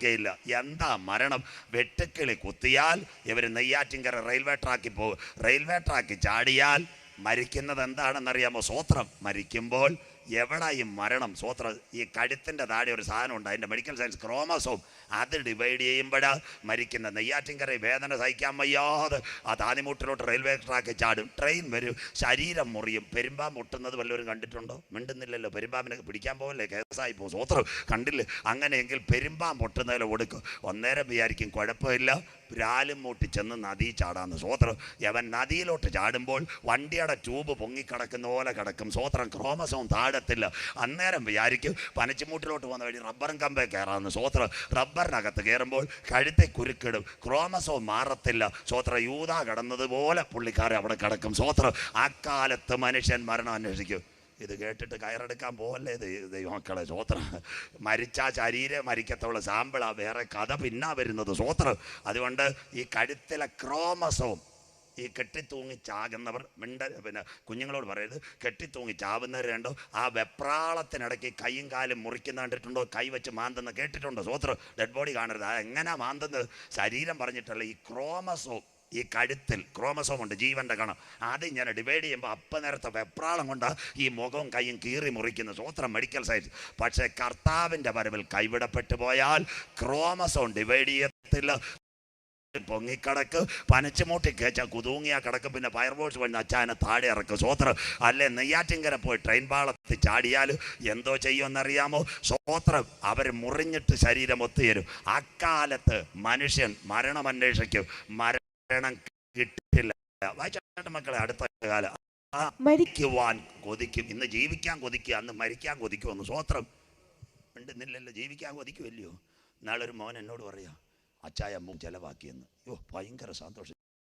A: ില്ല എന്താ മരണം? വെട്ടുക്കിളി കുത്തിയാൽ ഇവർ നെയ്യാറ്റിങ്കര റെയിൽവേ ട്രാക്കിൽ പോകും റെയിൽവേ ട്രാക്കിൽ ചാടിയാൽ മരിക്കുന്നത് എന്താണെന്നറിയാമോ സ്വോത്രം. മരിക്കുമ്പോൾ എവിടെ ഈ മരണം. സ്വോത്രം ഈ കഴുത്തിന്റെ താഴെ ഒരു സാധനം ഉണ്ട്. അതിന്റെ മെഡിക്കൽ സയൻസ് ക്രോമസോം അത് ഡിവൈഡ് ചെയ്യുമ്പോഴാ മരിക്കുന്ന. നെയ്യാറ്റിൻകര വേദന സഹിക്കാൻ വയ്യാതെ ആ താനിമുട്ടിലോട്ട് റെയിൽവേ ട്രാക്ക് ചാടും. ട്രെയിൻ വരും. ശരീരം മുറിയും. പെരുമ്പാമ്പ് മുട്ടുന്നത് വല്ലവരും കണ്ടിട്ടുണ്ടോ? മിണ്ടുന്നില്ലല്ലോ. പെരുമ്പാമ്പിനെ പിടിക്കാൻ പോകല്ലേ കേസായി പോകും. സ്വോത്രം കണ്ടില്ലേ? അങ്ങനെയെങ്കിൽ പെരുമ്പാമ്പ് മുട്ടുന്നതിൽ കൊടുക്കും ഒന്നേരം വിചാരിക്കും കുഴപ്പമില്ല. രാലും മൂട്ടി ചെന്ന് നദി ചാടാന്ന്. സ്വോത്രം അവൻ നദിയിലോട്ട് ചാടുമ്പോൾ വണ്ടിയുടെ ട്യൂബ് പൊങ്ങിക്കിടക്കുന്ന പോലെ കിടക്കും. സ്വോത്രം ക്രോമസോം താഴത്തില്ല. അന്നേരം വിചാരിക്കും പനച്ചിമൂട്ടിലോട്ട് പോകുന്ന വഴി റബ്ബറും കമ്പേ കയറാമെന്ന്. സ്വോത്രം റബ്ബറിനകത്ത് കയറുമ്പോൾ കഴുത്തെ കുരുക്കിടും. ക്രോമസോം മാറത്തില്ല. സ്വോത്ര യൂത കിടന്നതുപോലെ പുള്ളിക്കാരെ അവിടെ കിടക്കും. സ്വോത്രം അക്കാലത്ത് മനുഷ്യൻ മരണം അന്വേഷിക്കും. ഇത് കേട്ടിട്ട് കയറെടുക്കാൻ പോവല്ലേ ദൈ- ദൈവമക്കളെ? സ്വോത്രം മരിച്ച ശരീരം മരിക്കത്തുള്ള. സാമ്പിളാണ് വേറെ കഥ പിന്നാ വരുന്നത്. സ്വോത്രം അതുകൊണ്ട് ഈ കഴുത്തിലെ ക്രോമസവും ഈ കെട്ടിത്തൂങ്ങി ചാകുന്നവർ മിണ്ട പിന്നെ കുഞ്ഞുങ്ങളോട് പറയരുത്. കെട്ടിത്തൂങ്ങി ചാവുന്നവർ കണ്ടോ? ആ വെപ്രാളത്തിനിടയ്ക്ക് കൈയും കാലും മുറിക്കുന്ന കണ്ടിട്ടുണ്ടോ? കൈ വെച്ച് മാന്തുന്ന കേട്ടിട്ടുണ്ടോ? സോത്രം ഡെഡ് ബോഡി കാണരുത്. അത് എങ്ങനെ മാന്തുന്നത്? ശരീരം പറഞ്ഞിട്ടുള്ള ഈ ക്രോമസോം ഈ കഴുത്തിൽ ക്രോമസോം ഉണ്ട് ജീവന്റെ കണം. അത് ഇങ്ങനെ ഡിവൈഡ് ചെയ്യുമ്പോൾ അപ്പം നേരത്തെ വെപ്രാളം കൊണ്ട് ഈ മുഖവും കൈയും കീറി മുറിക്കുന്ന സ്വോത്രം മെഡിക്കൽ സയൻസ് പക്ഷേ കർത്താവിന്റെ വരവിൽ കൈവിടപ്പെട്ടു പോയാൽ ക്രോമസോം ഡിവൈഡ് ചെയ്യത്തില്ല. പൊങ്ങിക്കടക്ക് പനച്ചുമൂട്ടി കേച്ച കുതൂങ്ങിയ കിടക്ക്. പിന്നെ ഫയർഫോഴ്സ് വഴി അച്ചാനെ താഴെ ഇറക്കും. സോത്രം അല്ലെ നെയ്യാറ്റിങ്കര പോയി ട്രെയിൻ പാളത്തിൽ ചാടിയാൽ എന്തോ ചെയ്യുമെന്നറിയാമോ? സോത്രം അവർ മുറിഞ്ഞിട്ട് ശരീരം ഒത്തുചേരും അക്കാലത്ത് മനുഷ്യൻ മരണം അന്വേഷിക്കും. മരണം കിട്ടില്ല. മക്കളെ അടുത്ത കാലം. മരിക്കുവാൻ കൊതിക്കും. ഇന്ന് ജീവിക്കാൻ കൊതിക്കുക അന്ന് മരിക്കാൻ കൊതിക്കുമെന്ന് സ്വോത്രം ഉണ്ടെന്നില്ലല്ലോ ജീവിക്കാൻ കൊതിക്കുമല്ലയോ നാളെ ഒരു മോൻ എന്നോട് പറയാ അച്ചായ അമ്മ ചിലവാക്കിയെന്ന്. യോ ഭയങ്കര സന്തോഷം.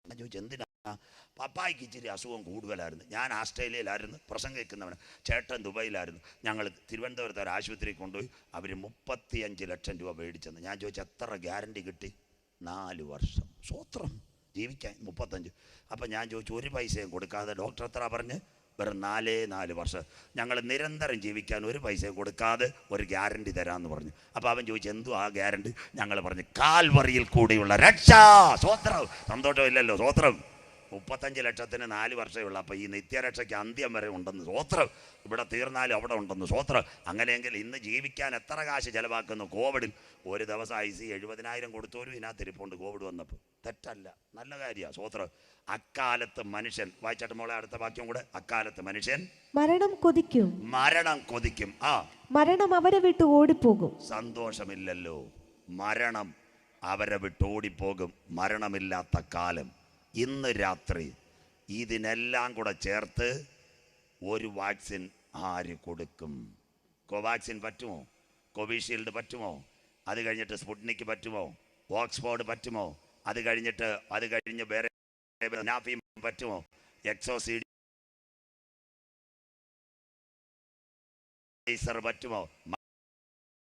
A: ഞാൻ ചോദിച്ചു എന്തിനാ? പപ്പായ്ക്ക് ഇച്ചിരി അസുഖം കൂടുതലായിരുന്നു. ഞാൻ ആസ്ട്രേലിയയിലായിരുന്നു പ്രസംഗിക്കുന്നവന് ചേട്ടൻ ദുബൈയിലായിരുന്നു. ഞങ്ങൾ തിരുവനന്തപുരത്ത് ഒരു ആശുപത്രിയിൽ കൊണ്ടുപോയി അവർ മുപ്പത്തിയഞ്ച് ലക്ഷം രൂപ മേടിച്ചെന്ന്. ഞാൻ ചോദിച്ചു എത്ര ഗ്യാരണ്ടി കിട്ടി? നാല് വർഷം. സ്വത്രം ജീവിക്കാൻ മുപ്പത്തഞ്ച്. അപ്പം ഞാൻ ചോദിച്ചു ഒരു പൈസയും കൊടുക്കാതെ ഡോക്ടർ എത്ര പറഞ്ഞ്? വെറും നാലേ നാല് വർഷം. ഞങ്ങൾ നിരന്തരം ജീവിക്കാൻ ഒരു പൈസ കൊടുക്കാതെ ഒരു ഗ്യാരണ്ടി തരാമെന്ന് പറഞ്ഞു. അപ്പോൾ അവൻ ചോദിച്ചു എന്തു ആ ഗ്യാരണ്ടി? ഞങ്ങൾ പറഞ്ഞു കാൽവറിയിൽ കൂടിയുള്ള രക്ഷ സ്വത്രം. സന്തോഷമില്ലല്ലോ സ്വത്രം. മുപ്പത്തഞ്ച് ലക്ഷത്തിന് നാല് വർഷമേ ഉള്ളൂ. അപ്പോൾ ഈ നിത്യരക്ഷയ്ക്ക് അന്ത്യം വരെ ഉണ്ടെന്ന് സ്വത്രം. ഇവിടെ തീർന്നാലും അവിടെ ഉണ്ടെന്ന് സ്വത്രം. അങ്ങനെയെങ്കിൽ ഇന്ന് ജീവിക്കാൻ എത്ര കാശ് ചിലവാക്കുന്നു? കോവിഡിൽ ഒരു ദിവസം ഐ സി എഴുപതിനായിരം കൊടുത്തോരും ഇതിനകത്ത് ഇരിപ്പുണ്ട് കോവിഡ് വന്നപ്പോൾ. തെറ്റല്ല. നല്ല കാര്യമാണ് സ്വോത്രം അക്കാലത്ത് മനുഷ്യൻ വായിച്ചാട്ട് മോളെ അടുത്ത വാക്യം കൂടെ. അക്കാലത്ത് മനുഷ്യൻ
B: മരണം കൊതിക്കും.
A: മരണം കൊതിക്കും. ആ.
B: മരണം അവരെ വിട്ട് ഓടിപ്പോകും.
A: സന്തോഷമില്ലല്ലോ. മരണം അവരെ വിട്ട് ഓടിപ്പോകും. മരണമില്ലാത്ത കാലം. ഇന്ന് രാത്രി ഇതിനെല്ലാം കൂടെ ചേർത്ത് ഒരു വാക്സിൻ ആര് കൊടുക്കും? കോവാക്സിൻ പറ്റുമോ? കോവിഷീൽഡ് പറ്റുമോ? അത് കഴിഞ്ഞിട്ട് സ്പുട്നിക്ക് പറ്റുമോ? ഓക്സ്ഫോർഡ് പറ്റുമോ? അത് കഴിഞ്ഞിട്ട് അത് കഴിഞ്ഞ് വേറെ പറ്റുമോ? എക്സോ സി പറ്റുമോ?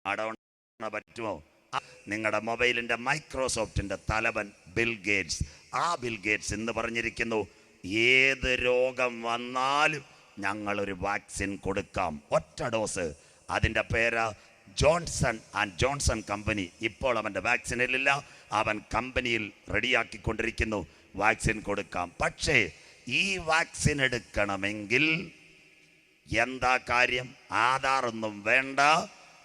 A: മഡോണ പറ്റുമോ? നിങ്ങളുടെ മൊബൈലിന്റെ മൈക്രോസോഫ്റ്റിന്റെ തലവൻ ബിൽ ഗേറ്റ്സ്. ആ ബിൽ ഗേറ്റ്സ് എന്ന് പറഞ്ഞിരിക്കുന്നു ഏത് രോഗം വന്നാലും ഞങ്ങളൊരു വാക്സിൻ കൊടുക്കാം. ഒറ്റ ഡോസ്. അതിന്റെ പേര് ജോൺസൺ ആൻഡ് ജോൺസൺ കമ്പനി. ഇപ്പോൾ അവന്റെ വാക്സിനിലില്ല. അവൻ കമ്പനിയിൽ റെഡിയാക്കിക്കൊണ്ടിരിക്കുന്നു. വാക്സിൻ കൊടുക്കാം. പക്ഷേ ഈ വാക്സിൻ എടുക്കണമെങ്കിൽ എന്താ കാര്യം? ആധാർ ഒന്നും വേണ്ട.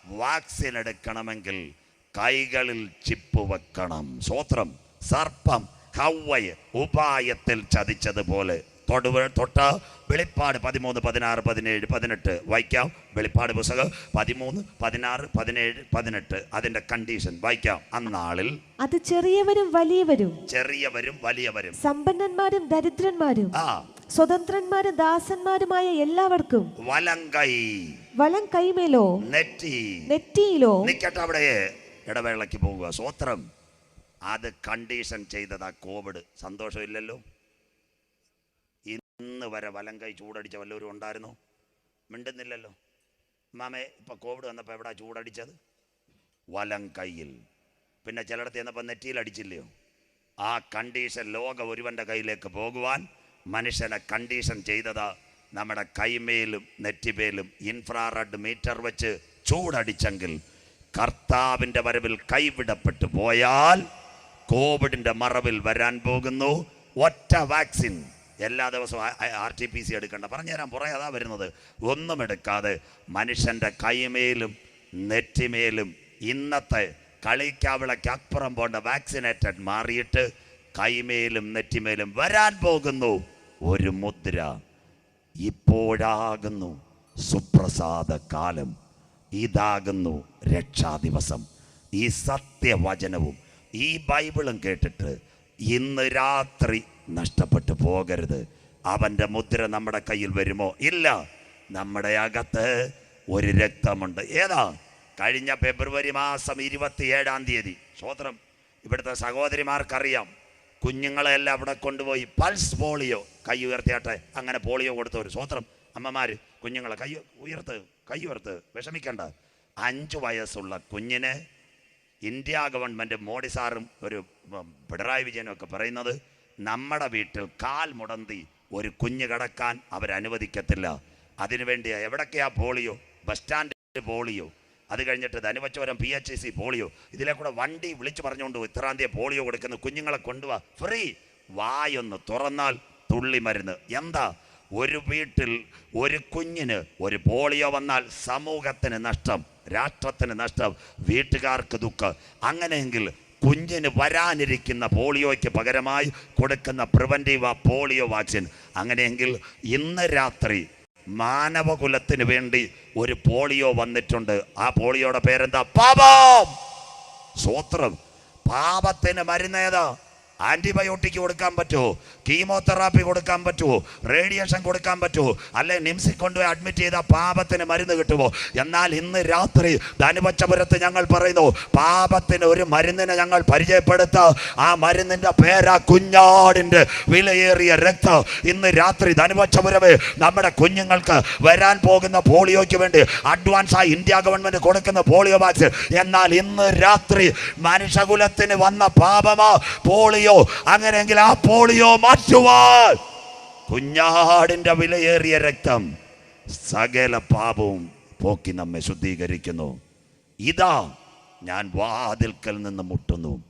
A: വാക്സിൻ എടുക്കണമെങ്കിൽ കൈകളിൽ ചിപ്പ് വെക്കണം. സ്വത്രം സർപ്പം ഹവ്വയെ ഉപായത്തിൽ ചതിച്ചതുപോലെ. തൊടുവ തൊട്ട വെളിപ്പാട് പതിമൂന്ന് പതിനാറ് പതിനേഴ് പതിനെട്ട് വായിക്കാം. വെളിപ്പാട് പുസ്തകം പതിമൂന്ന് പതിനാറ് പതിനേഴ് പതിനെട്ട്. അതിന്റെ കണ്ടീഷൻ വായിക്കാം. അന്നാളിൽ
B: അത് ചെറിയവരും വലിയവരും.
A: ചെറിയവരും വലിയവരും.
B: സമ്പന്നന്മാരും ദരിദ്രന്മാരും.
A: ആ.
B: സ്വതന്ത്രന്മാരും ദാസന്മാരുമായ എല്ലാവർക്കും.
A: വലം കൈ
B: വലം കൈമേലോ?
A: നെറ്റി.
B: നെറ്റിയിലോ?
A: നിക്കട്ടെ അവിടെ. ഇടവേളയ്ക്ക് പോവുക. സ്വോത്രം അത് കണ്ടീഷൻ ചെയ്തതാ കോവിഡ്. സന്തോഷമില്ലല്ലോ. ഇന്ന് വരെ വലം കൈ ചൂടടിച്ച വല്ലവരും ഉണ്ടായിരുന്നോ? മിണ്ടുന്നില്ലല്ലോ. മാമേ ഇപ്പൊ കോവിഡ് വന്നപ്പോൾ എവിടാ ചൂടടിച്ചത്? വലം കൈയിൽ. പിന്നെ ചിലയിടത്ത് ചെന്നപ്പോൾ നെറ്റിയിൽ അടിച്ചില്ലയോ? ആ കണ്ടീഷൻ ലോക ഒരുവന്റെ കയ്യിലേക്ക് പോകുവാൻ മനുഷ്യനെ കണ്ടീഷൻ ചെയ്തത് നമ്മുടെ കൈമേലും നെറ്റിമേലും ഇൻഫ്രാറെഡ് മീറ്റർ വെച്ച് ചൂടടിച്ചെങ്കിൽ കർത്താവിന്റെ വരവിൽ കൈവിടപ്പെട്ടു പോയാൽ കോവിഡിന്റെ മറവിൽ വരാൻ പോകുന്നു. ഒറ്റ വാക്സിൻ. എല്ലാ ദിവസവും ആർ ടി പി സി എടുക്കണ്ട. പറഞ്ഞുതരാൻ പുറകെ അതാ വരുന്നത്. ഒന്നും എടുക്കാതെ മനുഷ്യന്റെ കൈമേലും നെറ്റിമേലും ഇന്നത്തെ കളിക്കാവിളക്കപ്പുറം പോണ്ട വാക്സിനേറ്റഡ് മാറിയിട്ട് കൈമേലും നെറ്റിമേലും വരാൻ പോകുന്നു ഒരു മുദ്ര. ഇപ്പോഴാകുന്നു സുപ്രസാദ കാലം. ഇതാകുന്നു രക്ഷാദിവസം ഈ സത്യവചനവും ഈ ബൈബിളും കേട്ടിട്ട് ഇന്ന് രാത്രി നഷ്ടപ്പെട്ടു പോകരുത്. അവന്റെ മുദ്ര നമ്മുടെ കയ്യിൽ വരുമോ? ഇല്ല. നമ്മുടെ അകത്ത് ഒരു രക്തമുണ്ട്. ഏതാ? കഴിഞ്ഞ ഫെബ്രുവരി മാസം ഇരുപത്തി ഏഴാം തീയതി. സ്വോത്രം ഇവിടുത്തെ സഹോദരിമാർക്കറിയാം. കുഞ്ഞുങ്ങളെല്ലാം അവിടെ കൊണ്ടുപോയി. Pulse polio. കൈ ഉയർത്തിയാട്ടെ. അങ്ങനെ പോളിയോ കൊടുത്തവർ സ്വോത്രം അമ്മമാർ കുഞ്ഞുങ്ങളെ കൈ ഉയർത്ത് കൈ ഉയർത്ത് വിഷമിക്കണ്ട. അഞ്ച് വയസ്സുള്ള കുഞ്ഞിന് ഇന്ത്യ ഗവൺമെന്റ് മോഡി സാറും ഒരു പിണറായി വിജയനും ഒക്കെ പറയുന്നത് നമ്മുടെ വീട്ടിൽ കാൽ മുടന്തി ഒരു കുഞ്ഞ് കിടക്കാൻ അവരനുവദിക്കത്തില്ല. അതിനുവേണ്ടി എവിടൊക്കെയാ പോളിയോ? Bus stand polio? അത് കഴിഞ്ഞിട്ട് Dhanuvachapuram P H C polio? ഇതിലെ കൂടെ വണ്ടി വിളിച്ചു പറഞ്ഞുകൊണ്ട് ഇത്രാം തീയതി പോളിയോ കൊടുക്കുന്ന കുഞ്ഞുങ്ങളെ കൊണ്ടുപോവാ ഫ്രീ. വായൊന്ന് തുറന്നാൽ തുള്ളി മരുന്ന്. എന്താ? ഒരു വീട്ടിൽ ഒരു കുഞ്ഞിന് ഒരു പോളിയോ വന്നാൽ സമൂഹത്തിന് നഷ്ടം. രാഷ്ട്രത്തിന് നഷ്ടം വീട്ടുകാർക്ക് ദുഃഖം. അങ്ങനെയെങ്കിൽ കുഞ്ഞിന് വരാനിരിക്കുന്ന പോളിയോയ്ക്ക് പകരമായി കൊടുക്കുന്ന പ്രിവന്റീവ് പോളിയോ വാക്സിൻ. അങ്ങനെയെങ്കിൽ ഇന്ന് രാത്രി മാനവകുലത്തിന് വേണ്ടി ഒരു പോളിയോ വന്നിട്ടുണ്ട്. ആ പോളിയോയുടെ പേരെന്താ? പാപം. സ്വോത്രം പാപത്തിന് മരുന്നേതാ ആന്റിബയോട്ടിക് കൊടുക്കാൻ പറ്റുമോ? കീമോതെറാപ്പി കൊടുക്കാൻ പറ്റുമോ? റേഡിയേഷൻ കൊടുക്കാൻ പറ്റുമോ? അല്ലെ നിംസിൽ കൊണ്ടുപോയി അഡ്മിറ്റ് ചെയ്ത പാപത്തിന് മരുന്ന് കിട്ടുമോ? എന്നാൽ ഇന്ന് രാത്രി ധനുപച്ചപുരത്ത് ഞങ്ങൾ പറയുന്നു പാപത്തിന് ഒരു മരുന്നിനെ ഞങ്ങൾ പരിചയപ്പെടുത്ത. ആ മരുന്നിന്റെ പേരാ കുഞ്ഞാടിന്റെ വിലയേറിയ രക്തം. ഇന്ന് രാത്രി ധനുപച്ചപുരമേ നമ്മുടെ കുഞ്ഞുങ്ങൾക്ക് വരാൻ പോകുന്ന പോളിയോയ്ക്ക് വേണ്ടി അഡ്വാൻസ് ആയി ഇന്ത്യ ഗവൺമെന്റ് കൊടുക്കുന്ന പോളിയോ വാക്സിൻ എന്നാൽ ഇന്ന് രാത്രി മനുഷ്യകുലത്തിന് വന്ന പാപമാ പോളിയോ അങ്ങനെയെങ്കിൽ ആ പോളിയോ മാറ്റുവാൻ. കുഞ്ഞാടിന്റെ വിലയേറിയ രക്തം സകല പാപവും പോക്കി നമ്മെ ശുദ്ധീകരിക്കുന്നു. ഇതാ ഞാൻ വാതിൽക്കൽ നിന്ന് മുട്ടുന്നു.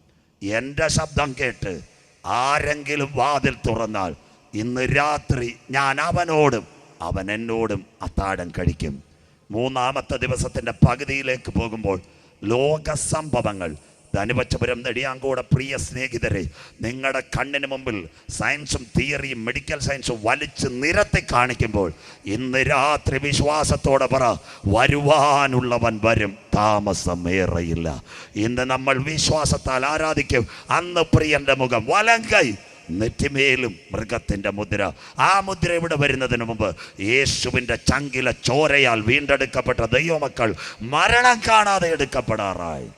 A: എന്റെ ശബ്ദം കേട്ട് ആരെങ്കിലും വാതിൽ തുറന്നാൽ ഇന്ന് രാത്രി ഞാൻ അവനോടും അവൻ എന്നോടും അത്താഴം കഴിക്കും. മൂന്നാമത്തെ ദിവസത്തിന്റെ പകുതിയിലേക്ക് പോകുമ്പോൾ ലോക സംഭവങ്ങൾ ധനുവച്ചപുരം നെടിയാങ്കോടെ പ്രിയ സ്നേഹിതരെ നിങ്ങളുടെ കണ്ണിന് മുമ്പിൽ സയൻസും തിയറിയും മെഡിക്കൽ സയൻസും വലിച്ച് നിരത്തി കാണിക്കുമ്പോൾ ഇന്ന് രാത്രി വിശ്വാസത്തോടെ പറ വരുവാനുള്ളവൻ വരും താമസം ഏറെയില്ല ഇന്ന് നമ്മൾ വിശ്വാസത്താൽ ആരാധിക്കും അന്ന് പ്രിയന്റെ മുഖം വലം കൈ നെറ്റിമേലും മൃഗത്തിന്റെ മുദ്ര. ആ മുദ്ര ഇവിടെ വരുന്നതിന് മുമ്പ് യേശുവിന്റെ ചങ്കില ചോരയാൽ വീണ്ടെടുക്കപ്പെട്ട ദൈവമക്കൾ മരണം കാണാതെ എടുക്കപ്പെടാറായി.